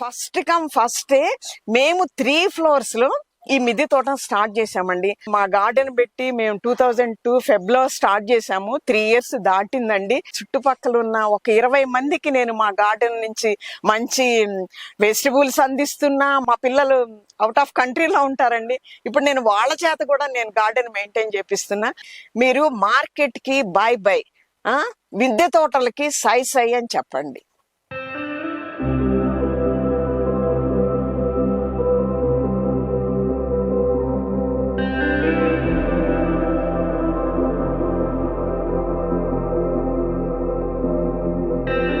First come first మేము three ఫ్లోర్స్లో ఈ మిద్దె తోట స్టార్ట్ చేసామండి మా గార్డెన్ పెట్టి మేము టూ థౌజండ్ టూ ఫెబ్లో స్టార్ట్ చేసాము త్రీ ఇయర్స్ దాటిందండి. చుట్టుపక్కల ఉన్న ఒక ఇరవై మందికి నేను మా గార్డెన్ నుంచి మంచి వెజిటబుల్స్ అందిస్తున్నా. మా పిల్లలు అవుట్ ఆఫ్ కంట్రీలో ఉంటారండి. ఇప్పుడు నేను వాళ్ళ చేత కూడా నేను గార్డెన్ మెయింటైన్ చేపిస్తున్నా. మీరు మార్కెట్కి బై బై మిద్దె తోటలకి సై సై అని చెప్పండి. నేను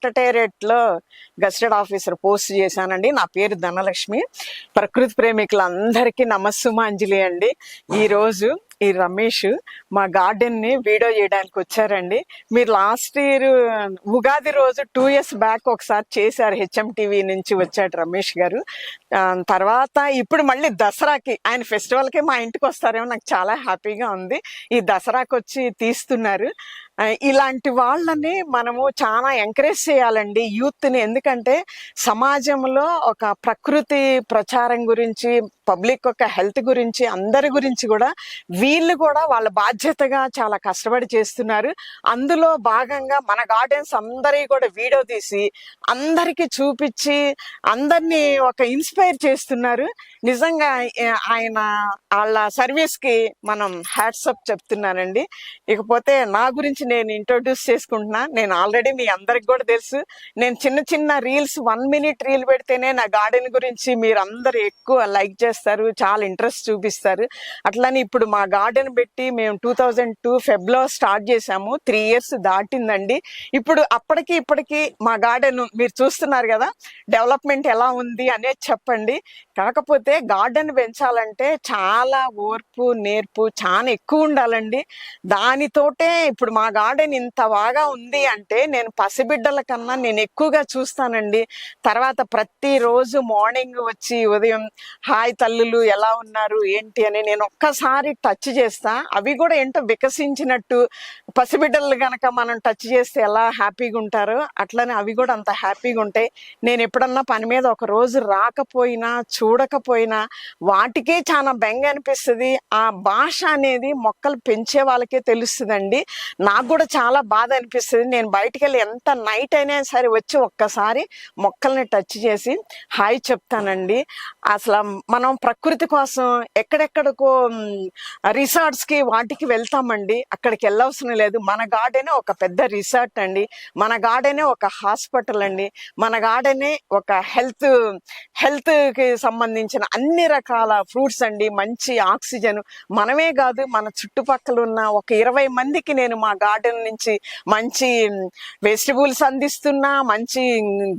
సెక్రటేరియట్లో గస్టెడ్ ఆఫీసర్ పోస్ట్ చేశానండి. నా పేరు ధనలక్ష్మి. ప్రకృతి ప్రేమికులందరికీ నమస్సుమాంజలి అండి. ఈ రోజు ఈ రమేష్ మా గార్డెన్ని వీడియో చేయడానికి వచ్చారండి. మీరు లాస్ట్ ఇయర్ ఉగాది రోజు టూ ఇయర్స్ బ్యాక్ ఒకసారి చేశారు హెచ్ఎం టీవీ నుంచి వచ్చాడు రమేష్ గారు. తర్వాత ఇప్పుడు మళ్ళీ దసరాకి ఆయన ఫెస్టివల్కి మా ఇంటికి వస్తారేమో నాకు చాలా హ్యాపీగా ఉంది. ఈ దసరాకి వచ్చి తీస్తున్నారు. ఇలాంటి వాళ్ళని మనము చాలా ఎంకరేజ్ చేయాలండి యూత్ని. ఎందుకంటే సమాజంలో ఒక ప్రకృతి ప్రచారం గురించి పబ్లిక్ యొక్క హెల్త్ గురించి అందరి గురించి కూడా వీళ్ళు కూడా వాళ్ళ బాధ్యతగా చాలా కష్టపడి చేస్తున్నారు. అందులో భాగంగా మన గార్డెన్స్ అందరి కూడా వీడియో తీసి అందరికీ చూపించి అందరినీ ఒక ఇన్స్పైర్ చేస్తున్నారు. నిజంగా ఆయన వాళ్ళ సర్వీస్కి మనం హ్యాట్సప్ చెప్తున్నానండి. ఇకపోతే నా గురించి నేను ఇంట్రొడ్యూస్ చేసుకుంటున్నా. నేను ఆల్రెడీ మీ అందరికి కూడా తెలుసు. నేను చిన్న చిన్న రీల్స్ వన్ మినిట్ రీల్ పెడితేనే నా గార్డెన్ గురించి మీరు అందరు ఎక్కువ లైక్ చేస్తారు. చాలా ఇంట్రెస్ట్ చూపిస్తారు. అట్లని ఇప్పుడు మా గార్డెన్ పెట్టి మేము టూ థౌజండ్ టూ ఫెబ్లో స్టార్ట్ చేసాము త్రీ ఇయర్స్ దాటిందండి. ఇప్పుడు అప్పటికి ఇప్పటికి మా గార్డెన్ మీరు చూస్తున్నారు కదా డెవలప్మెంట్ ఎలా ఉంది అనేది చెప్పండి. కాకపోతే గార్డెన్ పెంచాలంటే చాలా ఓర్పు నేర్పు చాలా ఎక్కువ ఉండాలండి. దానితోటే ఇప్పుడు మా గార్డెన్ ఇంత బాగా ఉంది అంటే నేను పసిబిడ్డల కన్నా నేను ఎక్కువగా చూస్తానండి. తర్వాత ప్రతిరోజు మార్నింగ్ వచ్చి ఉదయం హాయ్ తల్లులు ఎలా ఉన్నారు? ఏంటి? అని నేను ఒక్కసారి టచ్ చేస్తా. అవి కూడా ఏంటో వికసించినట్టు పసిబిడ్డలు కనుక మనం టచ్ చేస్తే ఎలా హ్యాపీగా ఉంటారో అట్లనే అవి కూడా అంత హ్యాపీగా ఉంటాయి. నేను ఎప్పుడన్నా పని మీద ఒక రోజు రాకపోయినా చూడకపోయినా వాటికే చాలా బెంగ అనిపిస్తుంది. ఆ భాష అనేది మొక్కలు పెంచే వాళ్ళకే తెలుస్తుందండి. నాకు కూడా చాలా బాధ అనిపిస్తుంది. నేను బయటికి వెళ్ళి ఎంత నైట్ అయినా సరే వచ్చి ఒక్కసారి మొక్కల్ని టచ్ చేసి హాయ్ చెప్తానండి. అసలు మనం ప్రకృతి కోసం ఎక్కడెక్కడికో రిసార్ట్స్కి వాటికి వెళ్తామండి. అక్కడికి వెళ్ళవలసిన లేదు. మన గార్డెనే ఒక పెద్ద రిసార్ట్ అండి. మన గార్డెనే ఒక హాస్పిటల్ అండి. మన గార్డెనే ఒక హెల్త్ హెల్త్కి సంబంధించిన అన్ని రకాల ఫ్రూట్స్ అండి. మంచి ఆక్సిజన్. మనమే కాదు మన చుట్టుపక్కల ఉన్న ఒక ఇరవై మందికి నేను మా గార్డెన్ నుంచి మంచి వెజిటబుల్స్ అందిస్తున్నా మంచి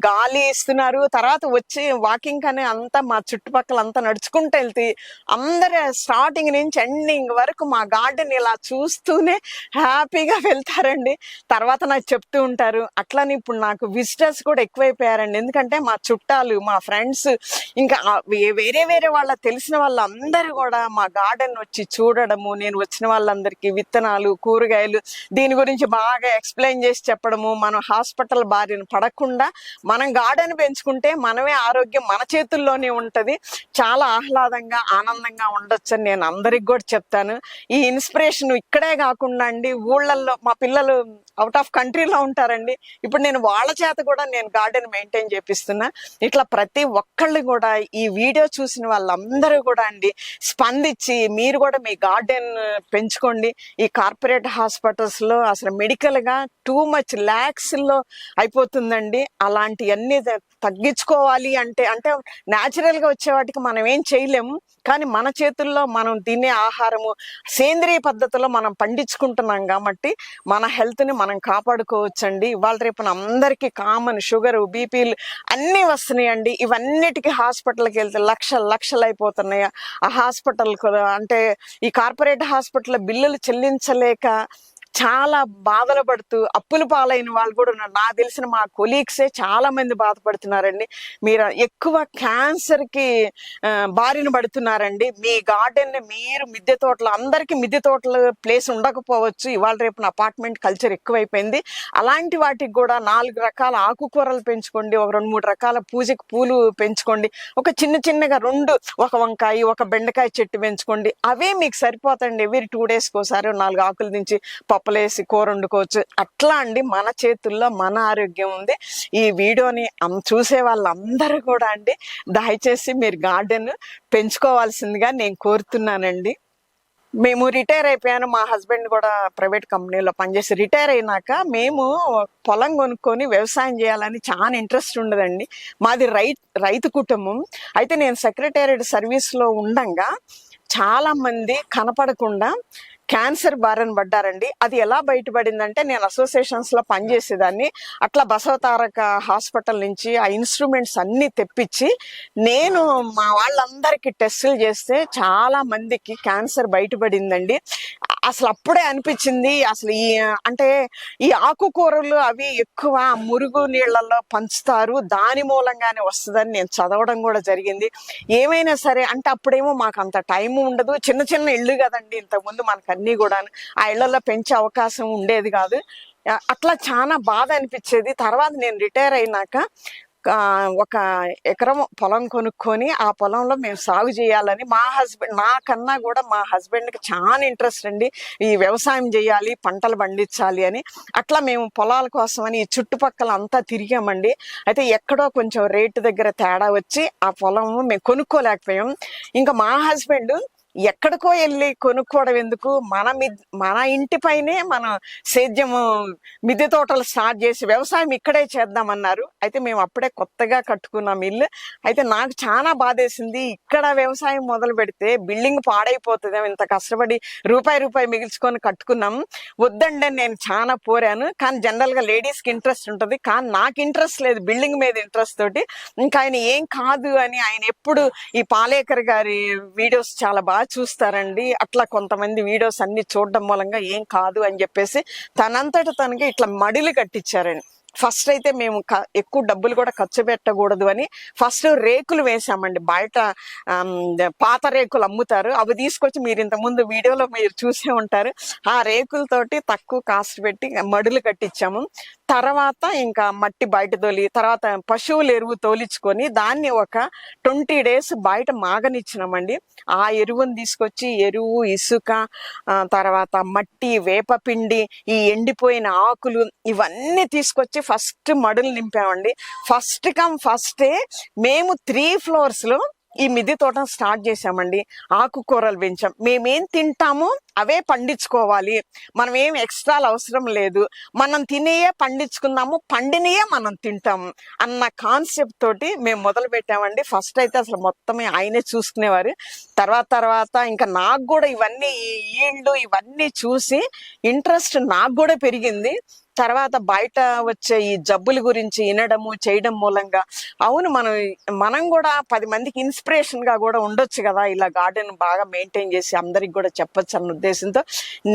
గాలి ఇస్తున్నారు. తర్వాత వచ్చి వాకింగ్ కానీ అంతా మా చుట్టుపక్కల అంతా నడుచుకుంటూ వెళ్తే అందరు స్టార్టింగ్ నుంచి ఎండింగ్ వరకు మా గార్డెన్ ఇలా చూస్తూనే హ్యాపీ హ్యాపీగా వెళ్తారండి. తర్వాత నాకు చెప్తూ ఉంటారు అట్లని ఇప్పుడు నాకు విజిటర్స్ కూడా ఎక్కువైపోయారండి. ఎందుకంటే మా చుట్టాలు మా ఫ్రెండ్స్ ఇంకా వేరే వేరే వాళ్ళ తెలిసిన వాళ్ళందరూ కూడా మా గార్డెన్ వచ్చి చూడడము నేను వచ్చిన వాళ్ళందరికీ విత్తనాలు కూరగాయలు దీని గురించి బాగా ఎక్స్ప్లెయిన్ చేసి చెప్పడము మనం హాస్పిటల్ బారిన పడకుండా మనం గార్డెన్ పెంచుకుంటే మనమే ఆరోగ్యం మన చేతుల్లోనే ఉంటది. చాలా ఆహ్లాదంగా ఆనందంగా ఉండొచ్చని నేను అందరికి కూడా చెప్తాను. ఈ ఇన్స్పిరేషన్ ఇక్కడే కాకుండా అండి ఊళ్ళల్లో మా పిల్లలు అవుట్ ఆఫ్ కంట్రీలో ఉంటారండి. ఇప్పుడు నేను వాళ్ళ చేత కూడా నేను గార్డెన్ మెయింటైన్ చేపిస్తున్నా. ఇట్లా ప్రతి ఒక్కళ్ళు కూడా ఈ వీడియో చూసిన వాళ్ళందరూ కూడా అండి స్పందించి మీరు కూడా మీ గార్డెన్ పెంచుకోండి. ఈ కార్పొరేట్ హాస్పిటల్స్లో అసలు మెడికల్గా టూ మచ్ ల్యాక్స్లో అయిపోతుందండి. అలాంటివన్నీ తగ్గించుకోవాలి అంటే అంటే న్యాచురల్గా వచ్చే వాటికి మనం ఏం చేయలేము. కానీ మన చేతుల్లో మనం తినే ఆహారము సేంద్రియ పద్ధతిలో మనం పండించుకుంటున్నాం కాబట్టి మన హెల్త్ని మనం కాపాడుకోవచ్చండి. ఇవాళ రేపున అందరికీ కామన్ షుగర్ బీపీలు అన్నీ వస్తున్నాయండి. ఇవన్నిటికీ హాస్పిటల్కి వెళ్తే లక్షలు లక్షలు అయిపోతున్నాయి. ఆ హాస్పిటల్ అంటే ఈ కార్పొరేట్ హాస్పిటల్ బిల్లులు చెల్లించలేక చాలా బాధలు పడుతూ అప్పుల పాలైన వాళ్ళు కూడా ఉన్నారు. నాకు తెలిసిన మా కొలీగ్సే చాలా మంది బాధపడుతున్నారండి. మీరు ఎక్కువ క్యాన్సర్కి బారిన పడుతున్నారండి. మీ గార్డెన్ మీరు మిద్దె తోటలు అందరికీ మిద్దె తోటలు ప్లేస్ ఉండకపోవచ్చు. ఇవాళ రేపు అపార్ట్మెంట్ కల్చర్ ఎక్కువైపోయింది. అలాంటి వాటికి కూడా నాలుగు రకాల ఆకుకూరలు పెంచుకోండి. ఒక రెండు మూడు రకాల పూజకి పూలు పెంచుకోండి. ఒక చిన్న చిన్నగా రెండు ఒక వంకాయ ఒక బెండకాయ చెట్టు పెంచుకోండి. అవే మీకు సరిపోతాయండి. ఎవరి టూ డేస్కి ఒకసారి నాలుగు ఆకులు దించి పప్పులేసి కూర వండుకోవచ్చు అట్లా అండి మన చేతుల్లో మన ఆరోగ్యం ఉంది. ఈ వీడియోని చూసే వాళ్ళందరూ కూడా అండి దయచేసి మీరు గార్డెన్ పెంచుకోవాల్సిందిగా నేను కోరుతున్నానండి. మేము రిటైర్ అయిపోయాను. మా హస్బెండ్ కూడా ప్రైవేట్ కంపెనీలో పనిచేసి రిటైర్ అయినాక మేము పొలం కొనుక్కొని వ్యవసాయం చేయాలని చాలా ఇంట్రెస్ట్ ఉండదండి. మాది రై రైతు కుటుంబం. అయితే నేను సెక్రటేరియట్ సర్వీస్లో ఉండంగా చాలా మంది కనపడకుండా క్యాన్సర్ బారిన పడ్డారండి. అది ఎలా బయటపడిందంటే నేను అసోసియేషన్స్లో పనిచేసేదాన్ని. అట్లా బసవతారక హాస్పిటల్ నుంచి ఆ ఇన్స్ట్రుమెంట్స్ అన్ని తెప్పించి నేను మా వాళ్ళందరికీ టెస్టులు చేస్తే చాలా మందికి క్యాన్సర్ బయటపడిందండి. అసలు అప్పుడే అనిపించింది. అసలు ఈ అంటే ఈ ఆకుకూరలు అవి ఎక్కువ మురుగు నీళ్ళల్లో పంచుతారు. దాని మూలంగానే వస్తుందని నేను చదవడం కూడా జరిగింది. ఏమైనా సరే అంటే అప్పుడేమో మాకు అంత టైం ఉండదు. చిన్న చిన్న ఇళ్ళు కదండి ఇంతకుముందు మనకు అన్నీ కూడా ఆ ఇళ్ళలో పెంచే అవకాశం ఉండేది కాదు. అట్లా చాలా బాధ అనిపించేది. తర్వాత నేను రిటైర్ అయినాక ఒక ఎకరం పొలం కొనుక్కొని ఆ పొలంలో మేము సాగు చేయాలని మా హస్బెండ్ నాకన్నా కూడా మా హస్బెండ్కి చాలా ఇంట్రెస్ట్ అండి. ఈ వ్యవసాయం చేయాలి పంటలు పండించాలి అని. అట్లా మేము పొలాల కోసమని ఈ చుట్టుపక్కల అంతా తిరిగామండి. అయితే ఎక్కడో కొంచెం రేటు దగ్గర తేడా వచ్చి ఆ పొలము మేము కొనుక్కోలేకపోయాం. ఇంకా మా హస్బెండ్ ఎక్కడికో వెళ్ళి కొనుక్కోవడం ఎందుకు? మన మిద్ మన ఇంటిపైనే మనం సేద్యము మిద్దె తోటలు స్టార్ట్ చేసి వ్యవసాయం ఇక్కడే చేద్దామన్నారు. అయితే మేము అప్పుడే కొత్తగా కట్టుకున్నాం ఇల్లు అయితే నాకు చాలా బాధేసింది. ఇక్కడ వ్యవసాయం మొదలు పెడితే బిల్డింగ్ పాడైపోతుంది. ఇంత కష్టపడి రూపాయి రూపాయి మిగిల్చుకొని కట్టుకున్నాం. వద్దండి అని నేను చాలా పోరాను. కానీ జనరల్గా లేడీస్కి ఇంట్రెస్ట్ ఉంటుంది. కానీ నాకు ఇంట్రెస్ట్ లేదు బిల్డింగ్ మీద ఇంట్రెస్ట్ తోటి. ఇంకా ఆయన ఏం కాదు అని ఆయన ఎప్పుడు ఈ పాలేకర్ గారి వీడియోస్ చాలా బాగా చూస్తారండి. అట్లా కొంతమంది వీడియోస్ అన్ని చూడడం మూలంగా ఏం కాదు అని చెప్పేసి తనంతట తనకి ఇట్లా మడిలు కట్టించారండి ఫస్ట్ అయితే మేము ఎక్కువ డబ్బులు కూడా ఖర్చు పెట్టకూడదు అని ఫస్ట్ రేకులు వేసామండి. బయట పాత రేకులు అమ్ముతారు. అవి తీసుకొచ్చి మీరు ఇంతకుముందు వీడియోలో మీరు చూసే ఉంటారు. ఆ రేకులతోటి తక్కువ కాస్ట్ పెట్టి మడులు కట్టించాము తర్వాత ఇంకా మట్టి బయట తోలి తర్వాత పశువుల ఎరువు తోలించుకొని దాన్ని ఒక ట్వంటీ డేస్ బయట మాగనిచ్చినామండి. ఆ ఎరువుని తీసుకొచ్చి ఎరువు ఇసుక తర్వాత మట్టి వేపపిండి ఈ ఎండిపోయిన ఆకులు ఇవన్నీ తీసుకొచ్చి ఫస్ట్ మడులు నింపామండి. ఫస్ట్ కమ్ ఫస్టే మేము త్రీ ఫ్లోర్స్లో ఈ మిద్దె తోటం స్టార్ట్ చేసామండి ఆకుకూరలు పెంచాం. మేమేం తింటామో అవే పండించుకోవాలి. మనం ఏం ఎక్స్ట్రాలు అవసరం లేదు. మనం తినేయే పండించుకుందాము పండినయే మనం తింటాము అన్న కాన్సెప్ట్ తోటి మేము మొదలు పెట్టామండి. ఫస్ట్ అయితే అసలు మొత్తమే ఆయనే చూసుకునేవారు. తర్వాత తర్వాత ఇంకా నాకు కూడా ఇవన్నీ ఈ ఈళ్ళు ఇవన్నీ చూసి ఇంట్రెస్ట్ నాకు కూడా పెరిగింది. తర్వాత బయట వచ్చే ఈ జబ్బుల గురించి వినడము చేయడం మూలంగా అవును మనం మనం కూడా పది మందికి ఇన్స్పిరేషన్గా కూడా ఉండొచ్చు కదా. ఇలా గార్డెన్ బాగా మెయింటైన్ చేసి అందరికి కూడా చెప్పొచ్చు అన్న ఉద్దేశంతో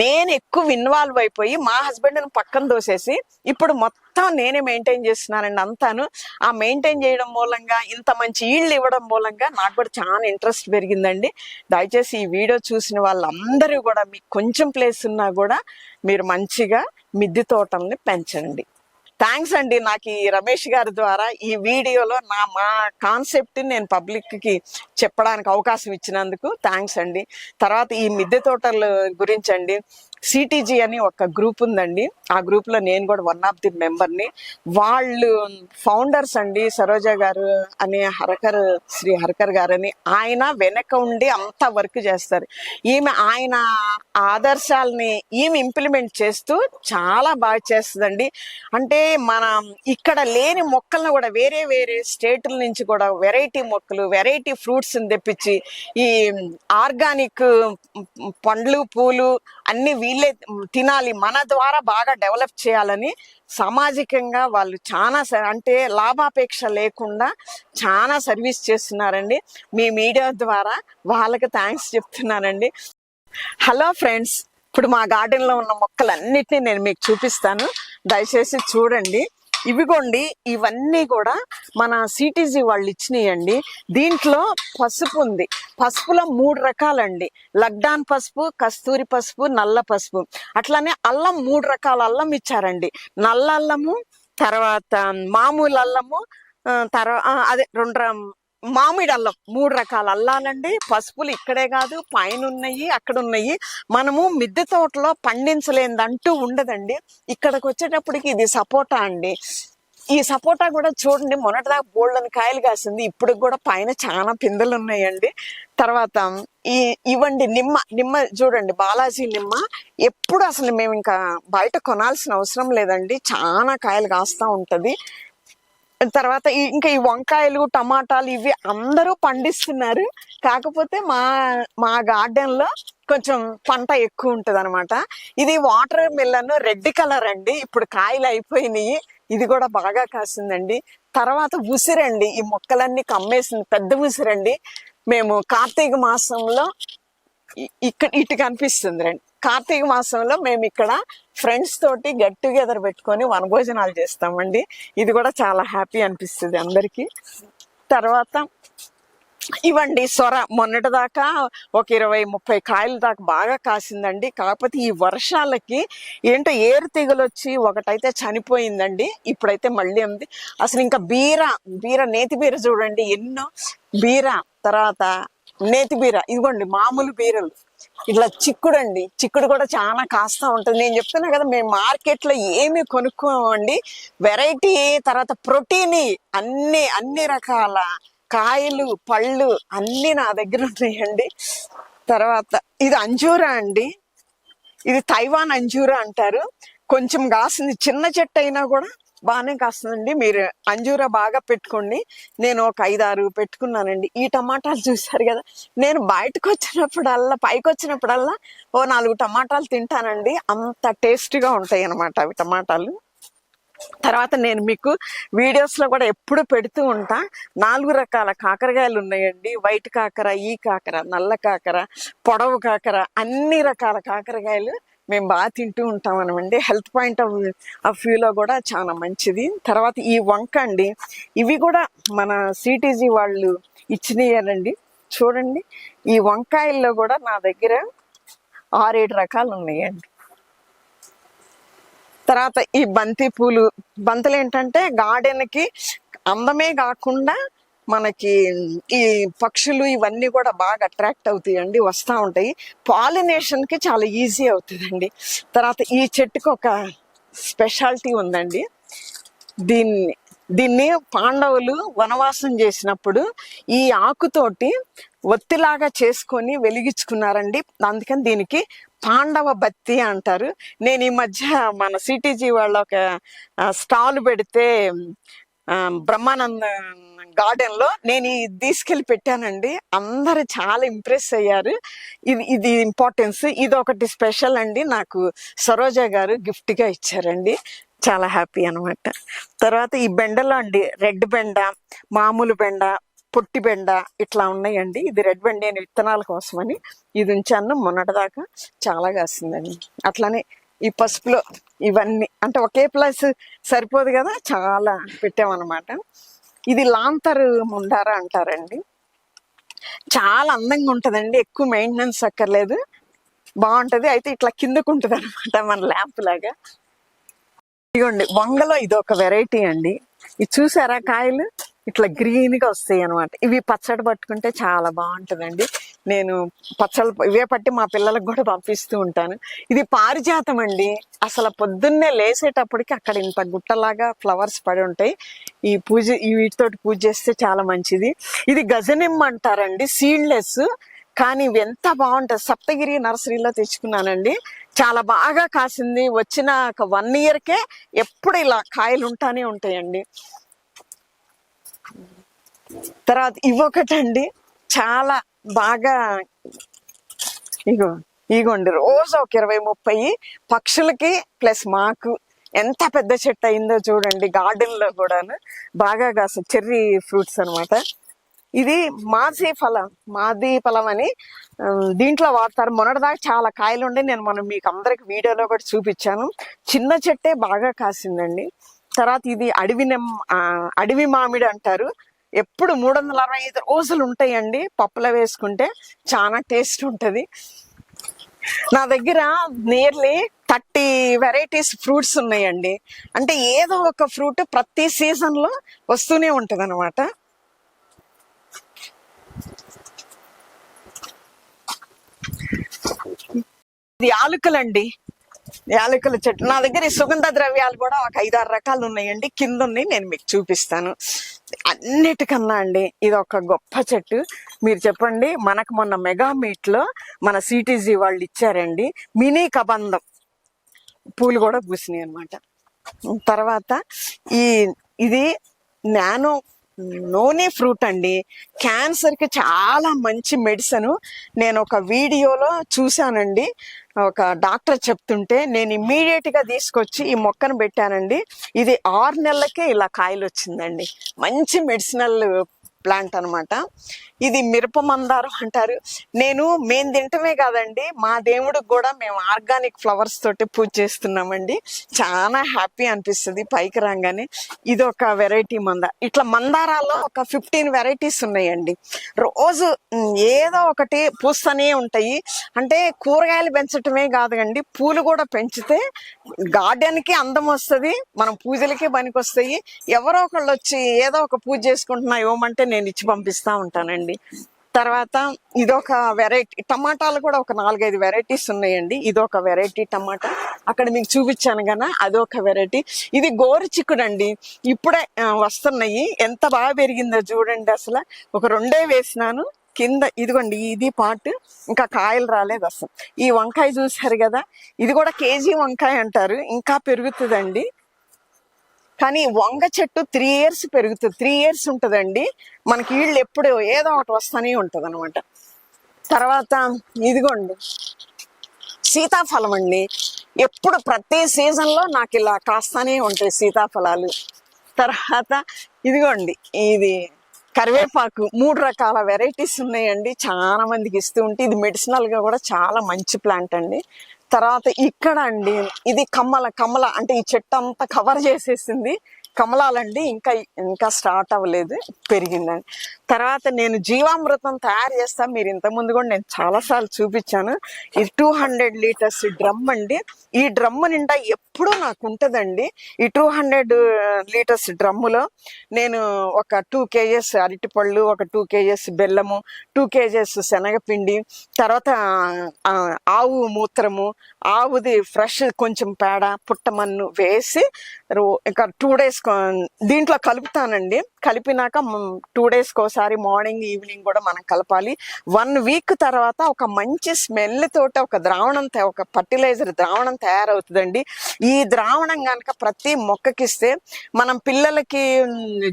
నేను ఎక్కువ ఇన్వాల్వ్ అయిపోయి మా హస్బెండ్ పక్కన దోసేసి ఇప్పుడు మొత్తం నేనే మెయింటైన్ చేస్తున్నానండి అంతాను. ఆ మెయింటైన్ చేయడం మూలంగా ఇంత మంచి ఈళ్ళు ఇవ్వడం మూలంగా నాకు కూడా చాలా ఇంట్రెస్ట్ పెరిగిందండి. దయచేసి ఈ వీడియో చూసిన వాళ్ళందరూ కూడా మీకు కొంచెం ప్లేస్ ఉన్నా కూడా మీరు మంచిగా మిద్ది తోటల్ని పెంచండి. థ్యాంక్స్ అండి నాకు ఈ రమేష్ గారి ద్వారా. ఈ వీడియోలో నా మా కాన్సెప్ట్ నేను పబ్లిక్కి చెప్పడానికి అవకాశం ఇచ్చినందుకు థ్యాంక్స్ అండి. తర్వాత ఈ మిద్దె తోటల గురించి అండి సిటీజీ అని ఒక గ్రూప్ ఉందండి. ఆ గ్రూప్లో నేను కూడా వన్ ఆఫ్ ది మెంబర్ని వాళ్ళు ఫౌండర్స్ అండి సరోజ గారు అనే హరకర్ శ్రీ హరకర్ గారని. ఆయన వెనక ఉండి అంతా వర్క్ చేస్తారు. ఈమె ఆయన ఆదర్శాలని ఈమె ఇంప్లిమెంట్ చేస్తూ చాలా బాగా చేస్తుందండి. అంటే మన ఇక్కడ లేని మొక్కలను కూడా వేరే వేరే స్టేట్ల నుంచి కూడా వెరైటీ మొక్కలు వెరైటీ ఫ్రూట్స్ని తెప్పించి ఈ ఆర్గానిక్ పండ్లు పూలు అన్ని వీళ్ళే తినాలి. మన ద్వారా బాగా డెవలప్ చేయాలని సామాజికంగా వాళ్ళు చాలా స- అంటే లాభాపేక్ష లేకుండా చాలా సర్వీస్ చేస్తున్నారండి. మీ మీడియా ద్వారా వాళ్ళకి థ్యాంక్స్ చెప్తున్నానండి. హలో ఫ్రెండ్స్ ఇప్పుడు మా గార్డెన్లో ఉన్న మొక్కలన్నిటినీ నేను మీకు చూపిస్తాను. దయచేసి చూడండి. ఇవిగోండి ఇవన్నీ కూడా మన సిటీజీ వాళ్ళు ఇచ్చినాయండి. దీంట్లో పసుపు ఉంది. పసుపులో మూడు రకాలండి. లగ్డాన్ పసుపు కస్తూరి పసుపు నల్ల పసుపు. అట్లానే అల్లం మూడు రకాల అల్లం ఇచ్చారండి. నల్ల అల్లము తర్వాత మామూలు అల్లము తర్వాత అదే రెండు మామిడి అల్లం మూడు రకాల అల్లాలండి. పసుపులు ఇక్కడే కాదు పైన ఉన్నాయి అక్కడ ఉన్నాయి మనము మిద్దె తోటలో పండించలేదంటూ ఉండదండి. ఇక్కడికి వచ్చేటప్పటికి ఇది సపోటా అండి. ఈ సపోటా కూడా చూడండి మొన్నటిదాకా బోల్డని కాయలు కాసింది. ఇప్పుడు కూడా పైన చాలా పిందెలు ఉన్నాయండి తర్వాత ఈ ఇవ్వండి నిమ్మ నిమ్మ చూడండి బాలాజీ నిమ్మ. ఎప్పుడు అసలు మేము ఇంకా బయట కొనాల్సిన అవసరం లేదండి. చాలా కాయలు కాస్తా ఉంటది. తర్వాత ఇంకా ఈ వంకాయలు టమాటాలు ఇవి అందరూ పండిస్తున్నారు. కాకపోతే మా మా గార్డెన్లో కొంచెం పంట ఎక్కువ ఉంటది అనమాట ఇది వాటర్ మిల్లన్ రెడ్ కలర్ అండి. ఇప్పుడు కాయలు అయిపోయినాయి. ఇది కూడా బాగా కాసిందండి తర్వాత ఉసిరండి. ఈ మొక్కలన్నీ కమ్మేసింది. పెద్ద ఉసిరండి. మేము కార్తీక మాసంలో ఇక్కడ ఇటు కనిపిస్తుంది రండి. కార్తీక మాసంలో మేము ఇక్కడ ఫ్రెండ్స్ తోటి గెట్ టుగెదర్ పెట్టుకొని వనభోజనాలు చేస్తామండి. ఇది కూడా చాలా హ్యాపీ అనిపిస్తుంది అందరికి. తర్వాత ఇవ్వండి సొర. మొన్నటి దాకా ఒక ఇరవై ముప్పై కాయల దాకా బాగా కాసిందండి. కాకపోతే ఈ వర్షాలకి ఏంటో ఏరు తెగులు వచ్చి ఒకటైతే చనిపోయిందండి. ఇప్పుడైతే మళ్ళీ ఉంది అసలు ఇంకా బీర బీర నేతి బీర చూడండి. ఎన్నో బీర. తర్వాత నేతి బీర. ఇదిగోండి మామూలు బీరలు. ఇట్లా చిక్కుడు అండి చిక్కుడు కూడా చాలా కాస్తా ఉంటుంది. నేను చెప్తున్నా కదా మేము మార్కెట్లో ఏమి కొనుక్కోమండి. వెరైటీ తర్వాత ప్రోటీన్ అన్ని అన్ని రకాల కాయలు పళ్ళు అన్ని నా దగ్గర ఉన్నాయండి. తర్వాత ఇది అంజూరా అండి. ఇది తైవాన్ అంజూరా అంటారు. కొంచెం కాసింది చిన్న చెట్టు అయినా కూడా బాగానే కాస్తుందండి. మీరు అంజూరా బాగా పెట్టుకోండి. నేను ఒక ఐదారు పెట్టుకున్నానండి. ఈ టమాటాలు చూసారు కదా నేను బయటకు వచ్చినప్పుడల్లా పైకి వచ్చినప్పుడల్లా ఓ నాలుగు టమాటాలు తింటానండి. అంత టేస్టీగా ఉంటాయి అన్నమాట అవి టమాటాలు. తర్వాత నేను మీకు వీడియోస్లో కూడా ఎప్పుడు పెడుతూ ఉంటా. నాలుగు రకాల కాకరకాయలు ఉన్నాయండి. వైట్ కాకర ఈ కాకర నల్ల కాకర పొడవు కాకర అన్ని రకాల కాకరకాయలు మేము బాగా తింటూ ఉంటాం అనమండి హెల్త్ పాయింట్ ఆఫ్ ఆఫ్ వ్యూలో కూడా చాలా మంచిది. తర్వాత ఈ వంక అండి ఇవి కూడా మన సిటీజీ వాళ్ళు ఇచ్చినాయనండి. చూడండి ఈ వంకాయల్లో కూడా నా దగ్గర ఆరేడు రకాలు ఉన్నాయండి. తర్వాత ఈ బంతి పూలు బంతులు ఏంటంటే గార్డెన్కి అందమే కాకుండా మనకి ఈ పక్షులు ఇవన్నీ కూడా బాగా అట్రాక్ట్ అవుతాయండి వస్తూ ఉంటాయి. పాలినేషన్కి చాలా ఈజీ అవుతుందండి. తర్వాత ఈ చెట్టుకు ఒక స్పెషాలిటీ ఉందండి. దీన్ని దీన్ని పాండవులు వనవాసం చేసినప్పుడు ఈ ఆకుతోటి ఒత్తిలాగా చేసుకొని వెలిగించుకున్నారండి. అందుకని దీనికి పాండవ బత్తి అంటారు. నేను ఈ మధ్య మన సిటీజీ వాళ్ళ ఒక స్టాల్ పెడితే బ్రహ్మానంద గార్డెన్లో నేను ఇది తీసుకెళ్ళి పెట్టానండి. అందరు చాలా ఇంప్రెస్ అయ్యారు. ఇది ఇది ఇంపార్టెన్స్. ఇది ఒకటి స్పెషల్ అండి. నాకు సరోజ గారు గిఫ్ట్గా ఇచ్చారండి. చాలా హ్యాపీ అన్నమాట. తర్వాత ఈ బెండలో అండి రెడ్ బెండ మామూలు బెండ పొట్టి బెండ ఇట్లా ఉన్నాయండి. ఇది రెడ్ బెండ నేను విత్తనాల కోసమని ఇది ఉంచాను. మొన్నటిదాకా చాలా కాసిందండి. అట్లానే ఈ పసుపులో ఇవన్నీ అంటే ఒకే ప్లస్ సరిపోదు కదా? చాలా పెట్టామన్నమాట. ఇది లాంతర్ ముండారా అంటారండి. చాలా అందంగా ఉంటుందండి. ఎక్కువ మెయింటెనెన్స్ అక్కర్లేదు. బాగుంటది. అయితే ఇట్లా కిందకు ఉంటుంది అనమాట మన ల్యాంప్ లాగా. ఇదిగోండి వంగలో ఇది ఒక వెరైటీ అండి. ఇది చూసారా కాయలు? ఇట్లా గ్రీన్గా వస్తాయి అనమాట ఇవి పచ్చడి పట్టుకుంటే చాలా బాగుంటదండి. నేను పచ్చళ్ళు ఇవే పట్టి మా పిల్లలకు కూడా పంపిస్తూ ఉంటాను. ఇది పారిజాతం అండి. అసలు పొద్దున్నే లేసేటప్పటికి అక్కడ ఇంత గుట్టలాగా ఫ్లవర్స్ పడి ఉంటాయి. ఈ పూజ ఈ వీటితోటి పూజ చేస్తే చాలా మంచిది. ఇది గజనిమ్మ అంటారండి సీడ్లెస్ కానీ ఇవి ఎంత బాగుంటుంది సప్తగిరి నర్సరీలో తెచ్చుకున్నానండి. చాలా బాగా కాసింది. వచ్చిన ఒక వన్ ఇయర్కే ఎప్పుడు ఇలా కాయలు ఉంటానే ఉంటాయండి. తర్వాత ఇవొకటండి చాలా బాగా ఇగో ఇగోండి. రోజు ఒక ఇరవై ముప్పై పక్షులకి ప్లస్ మాకు ఎంత పెద్ద చెట్టు అయిందో చూడండి గార్డెన్లో కూడాను. బాగా కాసు చెర్రీ ఫ్రూట్స్ అన్నమాట. ఇది మాది ఫలం మాది ఫలం అని దీంట్లో వాడతారు. మొన్నటిదాకా చాలా కాయలు ఉండే నేను మనం మీకు అందరికి వీడియోలో కూడా చూపించాను. చిన్న చెట్టే బాగా కాసిందండి. తర్వాత ఇది అడవి నెమ్ అడవి మామిడి అంటారు. ఎప్పుడు మూడు వందల అరవై ఐదు రోజులు ఉంటాయండి. పప్పులో వేసుకుంటే చాలా టేస్ట్ ఉంటుంది. నా దగ్గర నియర్లీ థర్టీ వెరైటీస్ ఫ్రూట్స్ ఉన్నాయండి. అంటే ఏదో ఒక ఫ్రూట్ ప్రతి సీజన్లో వస్తూనే ఉంటుంది అనమాట ఇది యాలకులండి. యాలకుల చెట్టు. నా దగ్గర ఈ సుగంధ ద్రవ్యాలు కూడా ఒక ఐదారు రకాలు ఉన్నాయండి. కింద ఉన్నాయి. నేను మీకు చూపిస్తాను. అన్నిటికన్నా అండి ఇది ఒక గొప్ప చెట్టు. మీరు చెప్పండి మనకు మొన్న మెగా మీట్లో మన సిటీజీ వాళ్ళు ఇచ్చారండి. మినీ కబంధం. పూలు కూడా పూసినాయి అనమాట తర్వాత ఈ ఇది నానో నూనె ఫ్రూట్ అండి. క్యాన్సర్కి చాలా మంచి మెడిసిన్ నేను ఒక వీడియోలో చూశానండి. ఒక డాక్టర్ చెప్తుంటే నేను ఇమ్మీడియట్గా తీసుకొచ్చి ఈ మొక్కను పెట్టానండి. ఇది ఆరు నెలలకే ఇలా కాయలు వచ్చిందండి మంచి మెడిసినల్ ప్లాంట్ అన్నమాట. ఇది మిరప మందారం అంటారు. నేను మేము తింటమే కాదండి. మా దేవుడికి కూడా మేము ఆర్గానిక్ ఫ్లవర్స్ తోటి పూజ చేస్తున్నామండి. చాలా హ్యాపీ అనిపిస్తుంది పైకి రాగానే. ఇది ఒక వెరైటీ మందార ఇట్లా మందారాల్లో ఒక ఫిఫ్టీన్ వెరైటీస్ ఉన్నాయండి. రోజు ఏదో ఒకటి పూస్తూనే ఉంటాయి. అంటే కూరగాయలు పెంచటమే కాదండి పూలు కూడా పెంచితే గార్డెన్కి అందం వస్తుంది. మనం పూజలకి పనికి వస్తాయి ఎవరో ఒకళ్ళు వచ్చి ఏదో ఒక పూజ చేసుకుంటున్నా ఇవ్వమంటే నేను ఇచ్చి పంపిస్తా ఉంటానండి. తర్వాత ఇదొక వెరైటీ టమాటాలు కూడా ఒక నాలుగైదు వెరైటీస్ ఉన్నాయండి. ఇదొక వెరైటీ టమాటా. అక్కడ మీకు చూపించాను కదా అదొక వెరైటీ. ఇది గోరు చిక్కుడు అండి ఇప్పుడే వస్తున్నాయి. ఎంత బాగా పెరిగిందో చూడండి అసలు. ఒక రెండే వేసినాను. కింద ఇదిగోండి ఇది పార్ట్ ఇంకా కాయలు రాలేదు అసలు. ఈ వంకాయ చూసారు కదా ఇది కూడా కేజీ వంకాయ అంటారు. ఇంకా పెరుగుతుందండి. కానీ వంగ చెట్టు త్రీ ఇయర్స్ పెరుగుతుంది త్రీ ఇయర్స్ ఉంటుందండి. మనకి వీళ్ళు ఎప్పుడు ఏదో ఒకటి వస్తూనే ఉంటుంది అనమాట తర్వాత ఇదిగోండి. సీతాఫలం అండి. ఎప్పుడు ప్రతి సీజన్లో నాకు ఇలా కాస్తానే ఉంటాయి సీతాఫలాలు. తర్వాత ఇదిగోండి. ఇది కరివేపాకు. మూడు రకాల వెరైటీస్ ఉన్నాయండి. చాలా మందికి ఇస్తూ ఉంటే ఇది మెడిసినల్గా కూడా చాలా మంచి ప్లాంట్ అండి. తర్వాత ఇక్కడ అండి ఇది కమ్మల కమల అంటే ఈ చెట్టు అంతా కవర్ చేసేసింది. కమలాలండి ఇంకా ఇంకా స్టార్ట్ అవ్వలేదు పెరిగిందండి. తర్వాత నేను జీవామృతం తయారు చేస్తా. మీరు ఇంతకుముందు ముందు కూడా నేను చాలా సార్లు చూపించాను. ఇది టూ హండ్రెడ్ లీటర్స్ డ్రమ్ అండి. ఈ డ్రమ్ నిండా ఎప్పుడూ నాకు ఉంటుందండి ఈ టూ హండ్రెడ్ లీటర్స్ డ్రమ్ములో నేను ఒక టూ కేజెస్ అరటిపళ్ళు ఒక టూ కేజెస్ బెల్లము టూ కేజెస్ శనగపిండి తర్వాత ఆవు మూత్రము ఆవుది ఫ్రెష్ కొంచెం పేడ పుట్టమన్ను వేసి రో- ఇంకా టూ డేస్ దీంట్లో కలుపుతానండి. కలిపినాక టూ డేస్ ఒకసారి మార్నింగ్ ఈవినింగ్ కూడా మనం కలపాలి. వన్ వీక్ తర్వాత ఒక మంచి స్మెల్ తోటి ఒక ద్రావణం ఒక ఫర్టిలైజర్ ద్రావణం తయారవుతుందండి. ఈ ద్రావణం కనుక ప్రతి మొక్కకిస్తే మనం పిల్లలకి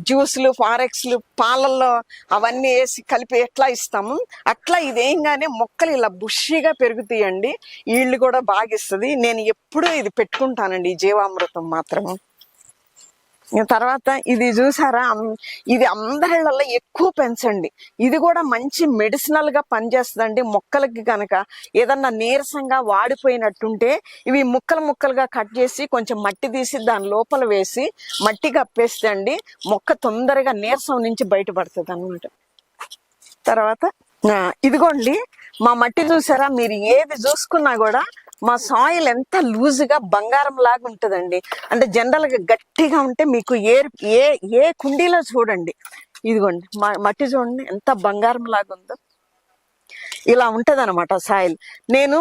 జ్యూస్లు ఫారెక్స్లు పాలల్లో అవన్నీ వేసి కలిపి ఎట్లా ఇస్తాము? అట్లా ఇదేంగానే మొక్కలు ఇలా బుషిగా పెరుగుతాయండి. వీళ్ళు కూడా బాగా ఇస్తుంది నేను ఎప్పుడూ ఇది పెట్టుకుంటానండి. ఈ జీవామృతం మాత్రము తర్వాత ఇది చూసారా? ఇది అందరిళ్ళల్లో ఎక్కువ పెంచండి. ఇది కూడా మంచి మెడిసినల్గా పనిచేస్తుందండి మొక్కలకి కనుక ఏదన్నా నీరసంగా వాడిపోయినట్టుంటే ఇవి ముక్కలు ముక్కలుగా కట్ చేసి కొంచెం మట్టి తీసి దాని లోపల వేసి మట్టి కప్పేస్తే అండి మొక్క తొందరగా నీరసం నుంచి బయటపడుతుంది అనమాట తర్వాత ఇదిగోండి మా మట్టి చూసారా? మీరు ఏది చూసుకున్నా కూడా మా సాయిల్ ఎంత లూజుగా బంగారం లాగా ఉంటుందండి. అంటే జనరల్గా గట్టిగా ఉంటే మీకు ఏ ఏ ఏ కుండీలో చూడండి. ఇదిగోండి మా మట్టి చూడండి ఎంత బంగారం లాగా ఉందో. ఇలా ఉంటదన్నమాట సాయిల్. నేను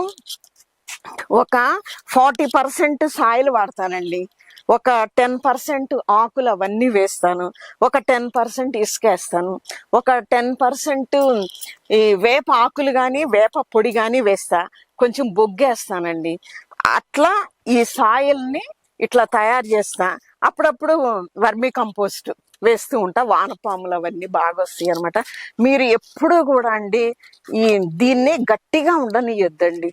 ఒక ఫార్టీ పర్సెంట్ సాయిల్ వాడతానండి. ఒక టెన్ పర్సెంట్ ఆకులు అవన్నీ వేస్తాను. ఒక టెన్ పర్సెంట్ ఇసుకేస్తాను. ఒక టెన్ పర్సెంట్ ఈ వేప ఆకులు కానీ వేప పొడి కానీ వేస్తా. కొంచెం బొగ్గేస్తానండి. అట్లా ఈ సాయిల్ని ఇట్లా తయారు చేస్తా. అప్పుడప్పుడు వర్మీ కంపోస్ట్ వేస్తూ ఉంటా. వానపాములు అవన్నీ బాగా వస్తాయి అనమాట మీరు ఎప్పుడు కూడా అండి ఈ దీన్ని గట్టిగా ఉండనియొద్దండి.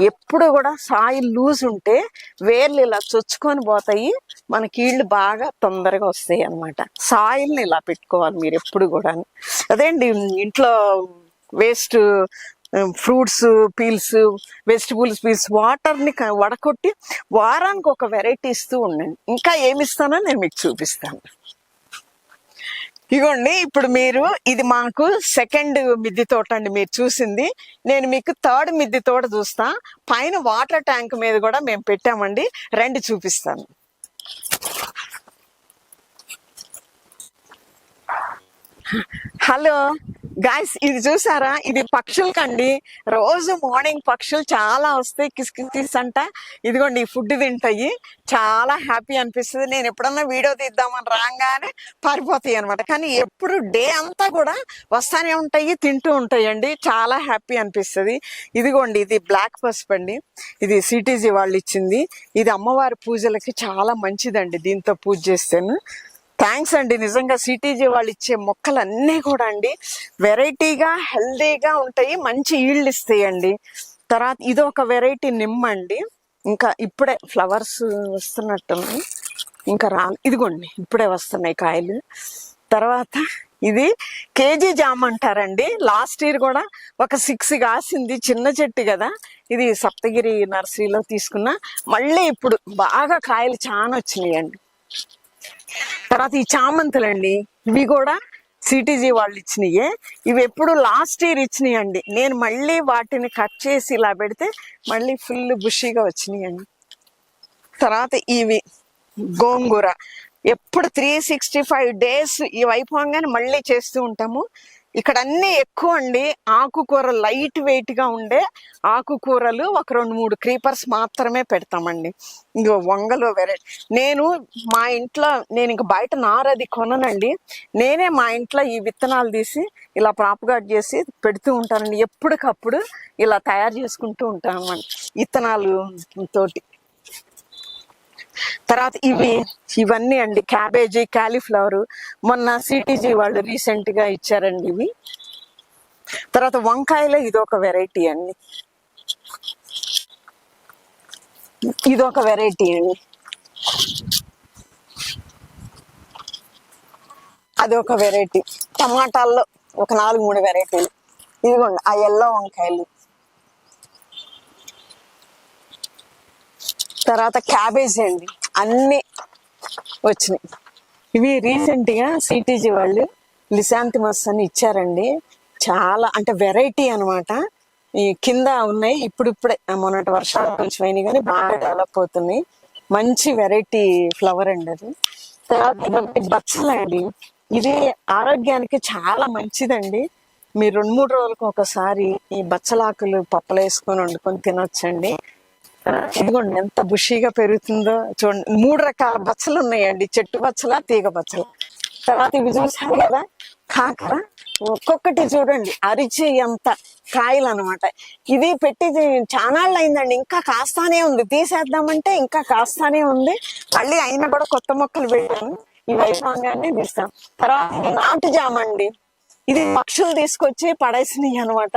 ఎప్పుడు కూడా సాయిల్ లూజ్ ఉంటే వేర్లు ఇలా చొచ్చుకొని పోతాయి. మన కీళ్ళు బాగా తొందరగా వస్తాయి అనమాట సాయిల్ని ఇలా పెట్టుకోవాలి మీరు ఎప్పుడు కూడా అదేండి ఇంట్లో waste fruits peels vegetables peels వాటర్ని వడకొట్టి వారానికి ఒక వెరైటీ ఇస్తూ ఉండండి. ఇంకా ఏమి ఇస్తానో నేను మీకు చూపిస్తాను. ఇగోండి ఇప్పుడు మీరు ఇది మాకు సెకండ్ మిద్దె తోట అండి మీరు చూసింది. నేను మీకు థర్డ్ మిద్ది తోట చూస్తా. పైన వాటర్ ట్యాంక్ మీద కూడా మేము పెట్టామండి. రెండు చూపిస్తాను. హలో. గాయస్ ఇది చూసారా? ఇది పక్షులకండి. రోజు మార్నింగ్ పక్షులు చాలా వస్తాయి కిస్కిస్ అంట. ఇదిగోండి ఈ ఫుడ్ తింటాయి. చాలా హ్యాపీ అనిపిస్తుంది. నేను ఎప్పుడన్నా వీడియో తీద్దామని రాగానే పారిపోతాయి అనమాట కానీ ఎప్పుడు డే అంతా కూడా వస్తానే ఉంటాయి తింటూ ఉంటాయండి. చాలా హ్యాపీ అనిపిస్తుంది. ఇదిగోండి ఇది బ్లాక్ పసుపు అండి. ఇది సిటీజీ వాళ్ళు ఇచ్చింది. ఇది అమ్మవారి పూజలకి చాలా మంచిదండి దీంతో పూజ చేస్తాను. థ్యాంక్స్ అండి. నిజంగా సిటీజీ వాళ్ళు ఇచ్చే మొక్కలు అన్నీ కూడా అండి. వెరైటీగా హెల్దీగా ఉంటాయి. మంచి ఈల్డ్ ఇస్తాయి అండి తర్వాత ఇది ఒక వెరైటీ నిమ్మ అండి ఇంకా ఇప్పుడే ఫ్లవర్స్ వస్తున్నట్టున్నాయి. ఇంకా రా ఇదిగోండి. ఇప్పుడే వస్తున్నాయి కాయలు. తర్వాత ఇది కేజీ జామ్ అంటారండి. లాస్ట్ ఇయర్ కూడా ఒక సిక్స్ కాసింది. చిన్న చెట్టు కదా. ఇది సప్తగిరి నర్సరీలో తీసుకున్న. మళ్ళీ ఇప్పుడు బాగా కాయలు చాలా వచ్చినాయండి. తర్వాత ఈ చామంతులండి. ఇవి కూడా సిటీజీ వాళ్ళు ఇచ్చినాయే. ఇవి ఎప్పుడు లాస్ట్ ఇయర్ ఇచ్చినాయి అండి నేను మళ్ళీ వాటిని కట్ చేసి ఇలా పెడితే మళ్ళీ ఫుల్ బుషీగా వచ్చినాయండి. తర్వాత ఇవి గోంగూర. ఎప్పుడు త్రీ సిక్స్టీ ఫైవ్ డేస్ ఇవి అయిపోగానే మళ్ళీ చేస్తూ ఉంటాము. ఇక్కడ అన్ని ఎక్కువ అండి. ఆకుకూర లైట్ వెయిట్గా ఉండే ఆకుకూరలు ఒక రెండు మూడు క్రీపర్స్ మాత్రమే పెడతామండి. ఇంకో వంగలు వెరైటీ నేను మా ఇంట్లో నేను ఇంక బయట నారది కొననండి. నేనే మా ఇంట్లో ఈ విత్తనాలు తీసి ఇలా ప్రాపగాట్ చేసి పెడుతూ ఉంటానండి. ఎప్పటికప్పుడు ఇలా తయారు చేసుకుంటూ ఉంటాను విత్తనాలు తోటి. తర్వాత ఇవి ఇవన్నీ అండి. Cabbage cauliflower. మొన్న సిటీజీ వాళ్ళు రీసెంట్గా ఇచ్చారండి ఇవి. తర్వాత వంకాయలో ఇది ఒక వెరైటీ అండి. ఇది ఒక వెరైటీ అండి. అది ఒక వెరైటీ. టమాటాల్లో ఒక నాలుగు మూడు వెరైటీలు. ఇదిగోండి ఆ ఎల్లో వంకాయలు. తర్వాత క్యాబేజీ అండి. అన్ని వచ్చినాయి. ఇవి రీసెంట్గా సిటీజీ వాళ్ళు లిశాంతిమస్ అని ఇచ్చారండి. చాలా అంటే వెరైటీ అన్నమాట. ఈ కింద ఉన్నాయి. ఇప్పుడిప్పుడే మొన్నటి వర్షాలు కొంచెం అయినాయి కానీ బాగా డెవలప్ అవుతున్నాయి. మంచి వెరైటీ ఫ్లవర్ అండి అది. తర్వాత బచ్చలండి ఇది ఆరోగ్యానికి చాలా మంచిదండి. మీరు రెండు మూడు రోజులకు ఒకసారి ఈ బచ్చలాకులు పప్పలు వేసుకొని వండుకొని తినొచ్చండి. ఇదిగోండి ఎంత బుషీగా పెరుగుతుందో చూడండి. మూడు రకాల బచ్చలు ఉన్నాయండి. చెట్టు బచ్చల తీగ బచ్చల. తర్వాత ఇవి చూసారు కదా కాకర. ఒక్కొక్కటి చూడండి అరిచి ఎంత కాయలు అనమాట ఇది పెట్టి చానాళ్ళు అయిందండి ఇంకా కాస్తానే ఉంది. తీసేద్దామంటే ఇంకా కాస్తానే ఉంది. మళ్ళీ అయినా కూడా కొత్త మొక్కలు పెట్టాను. ఇవి అయిపోగానే తీస్తాం తర్వాత నాటు జామ అండి ఇది పక్షులు తీసుకొచ్చి పడేసినాయి అనమాట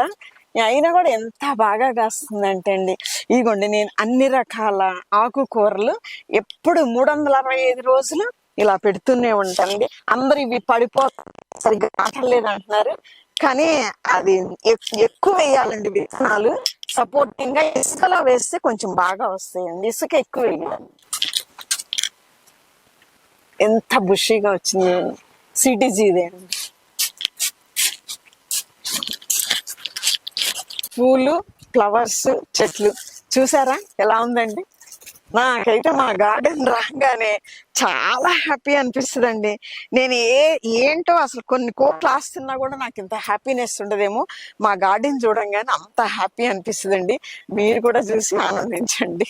అయినా కూడా ఎంత బాగా కాస్తుందంటే అండి ఇదిగోండి నేను అన్ని రకాల ఆకుకూరలు ఎప్పుడు మూడు వందల అరవై ఐదు రోజులు ఇలా పెడుతూనే ఉంటానండి. అందరు ఇవి పడిపో సరిగ్గా కాటలేదు అంటున్నారు. కానీ అది ఎక్కువ వేయాలండి విత్తనాలు. సపోర్టింగ్గా ఇసుకలో వేస్తే కొంచెం బాగా వస్తాయండి. ఇసుక ఎక్కువ వేయాలి. ఎంత బుషీగా వచ్చింది. సిటీజీదే అండి. పూలు ఫ్లవర్స్ చెట్లు. చూసారా? ఎలా ఉందండి? నాకైతే మా గార్డెన్ రాగానే చాలా హ్యాపీ అనిపిస్తుందండి. నేను ఏ ఏంటో అసలు కొన్ని కోట్లు ఆస్తున్నా కూడా నాకు ఇంత హ్యాపీనెస్ ఉండదేమో. మా గార్డెన్ చూడంగానే అంత హ్యాపీ అనిపిస్తుందండి. మీరు కూడా చూసి ఆనందించండి.